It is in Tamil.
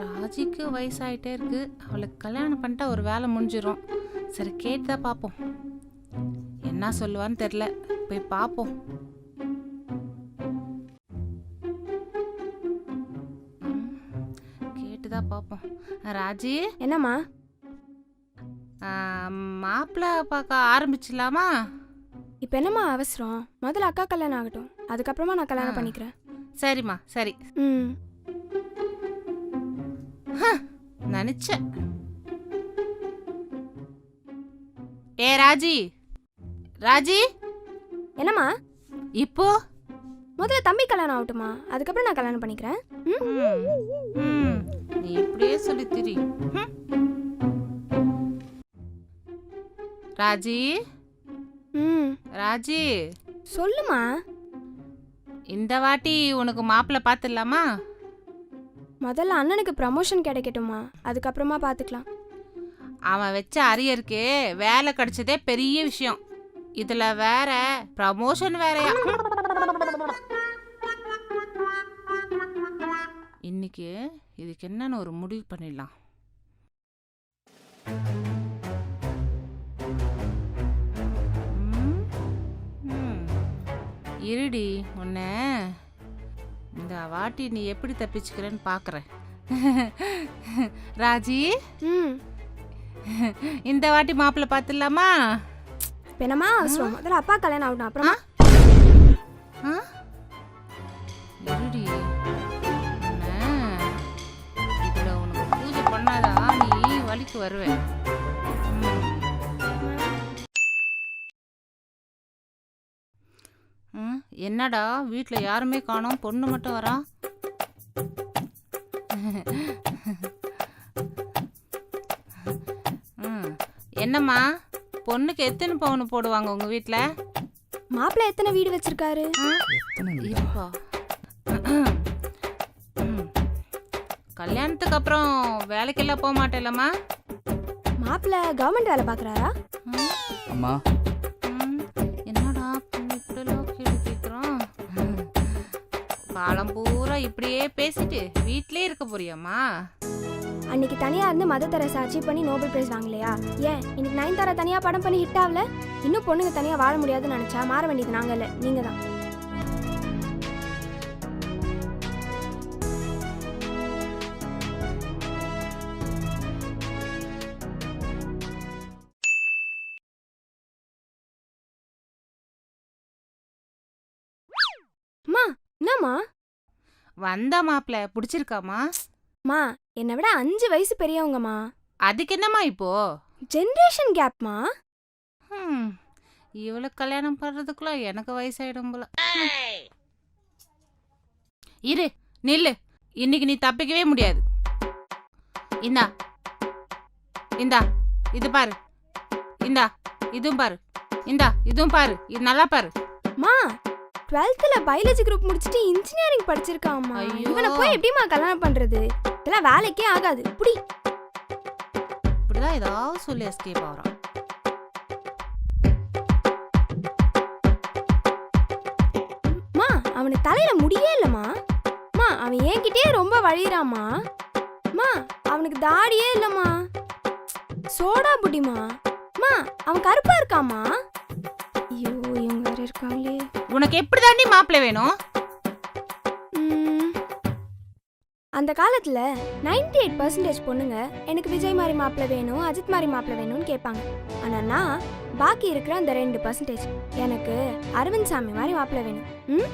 ராஜிக்கு வயசாயிட்டே இருக்கு. அவளுக்கு கல்யாணம் பண்ணிட்டா ஒரு வேலை முடிஞ்சிடும் சரி கேட்டு தான் பார்ப்போம் என்ன சொல்லுவான்னு தெரில போய் பார்ப்போம் கேட்டு தான் பார்ப்போம் ராஜி? என்னம்மா? மாப்பிள்ளை பார்க்க ஆரம்பிச்சிடலாமா? இப்போ என்னம்மா அவசரம்? முதல்ல அக்கா கல்யாணம் ஆகட்டும். அதுக்கப்புறமா நான் கல்யாணம். பண்ணிக்கிறேன். சரிம்மா சரி. ம். நினைச்சேன். ஏ ராஜி. ராஜி? என்னம்மா? இப்போ? முதல்ல தம்பி கல்யாணம் ஆகட்டுமா அதுக்கப்புறம் நான் கல்யாணம் பண்ணிக்கிறேன். ம்? ம், ம், நீ இப்படியே சொல்லி திரி. ராஜி? ம். ராஜி? சொல்லுமா இந்த வாட்டி உனக்கு மாப்பிள்ளை பார்த்துடலாமா? முதல்ல அண்ணனுக்கு ப்ரமோஷன் கிடைக்கட்டுமா? அதுக்கப்புறமா பார்த்துக்கலாம் அவன் வச்ச அரியருக்கு வேலை கிடைச்சதே பெரிய விஷயம். இதுல வேற ப்ரமோஷன் வேறயா? இன்னைக்கு இதுக்கு என்னன்னு ஒரு முடிவு பண்ணிடலாம். இருடி உன்ன இந்த வாட்டி நீ எப்படி தப்பிச்சுக்கிறேன்னு பார்க்கறேன் ராஜி? ம். இந்த வாட்டி மாப்பிள்ளை பார்த்துடலாமா? இப்போ என்னம்மா? அவசரம் முதல்ல அப்பா கல்யாணம் ஆகட்டும். அப்புறமா? ஆ? இருடி இதுல உனக்கு பூஜை பண்ணாதான் நீ வலிக்கு வருவ. ம், என்னடா? வீட்ல யாருமே காணோம். பொண்ணு மட்டும் வரா? ம், என்னம்மா? பொண்ணுக்கு எத்தனை பவுன் போடுவாங்க உங்க வீட்ல? மாப்பிள்ளை எத்தனை வீடு வச்சிருக்காரு? இருப்பா. ம். கல்யாணத்துக்கு அப்புறம் வேலைக்கெல்லாம் போக மாட்டேலம்மா? மாப்பிள்ளை கவர்மெண்ட் வேலை பார்க்குறாரா? ம், அம்மா. காலம் பூரா இப்படியே பேசிட்டு வீட்லயே இருக்க போறியாமா அன்னைக்கு தனியா இருந்து மத தெரசா அச்சீவ் பண்ணி நோபல் பிரைஸ் வாங்கலையா? ஏன் இன்னைக்கு நயன்தாரா தனியா படம் பண்ணி ஹிட் ஆகல? இன்னும் பொண்ணுங்க தனியா வாழ முடியாதுன்னு நினைச்சா மாற வேண்டியது நாங்க இல்ல நீங்க தான் என்னம்மா வந்த மாப்பிள்ள பிடிச்சிருக்காமா? மா என்னை விட அஞ்சு வயசு பெரியவங்கம்மா. அதுக்கு என்னம்மா இப்போ? ஜென்ரேஷன் கேப்மா ம், இவளுக்கு கல்யாணம் பண்றதுக்குள்ள எனக்கு வயசாயிடும் போல. இரு நில்லு. இன்னைக்கு நீ தப்பிக்கவே முடியாது. இந்தா. இந்தா இது பாரு. இந்தா இதுவும் பாரு. இந்தா இதுவும் பாரு. இது நல்லா பாரு. மா டுவெல்த்ல பயாலஜி குரூப் முடிச்சுட்டு இன்ஜினியரிங் படிச்சிருக்காம்மா. ஐயோ. இவனை போய் எப்படிம்மா கல்யாணம் பண்றது? இதெல்லாம் வேலைக்கே ஆகாது. புடி. இப்படிதான் ஏதாவது சொல்லி எஸ்கேப் ஆகிறான். அவனுக்கு தலையில முடியே இல்லம்மா. மா அவன் என்கிட்டயே ரொம்ப வழியிறாம்மா. மா அவனுக்கு தாடியே இல்லம்மா. சோடா புடிமா மா அவன் கருப்பா இருக்காம்மா. ஐயோ. இருக்காங்களே. உனக்கு எப்படி தாண்டி மாப்பிள்ளை வேணும்? அந்த காலத்துல 98% எயிட் பர்சன்டேஜ் பொண்ணுங்க எனக்கு விஜய் மாதிரி மாப்பிள்ளை வேணும் அஜித் மாதிரி மாப்பிள்ளை வேணும்னு கேட்பாங்க. ஆனா நான் பாக்கி இருக்கிற அந்த ரெண்டு பர்சன்டேஜ் எனக்கு அரவிந்த் சாமி மாதிரி மாப்பிள்ளை வேணும். ம்?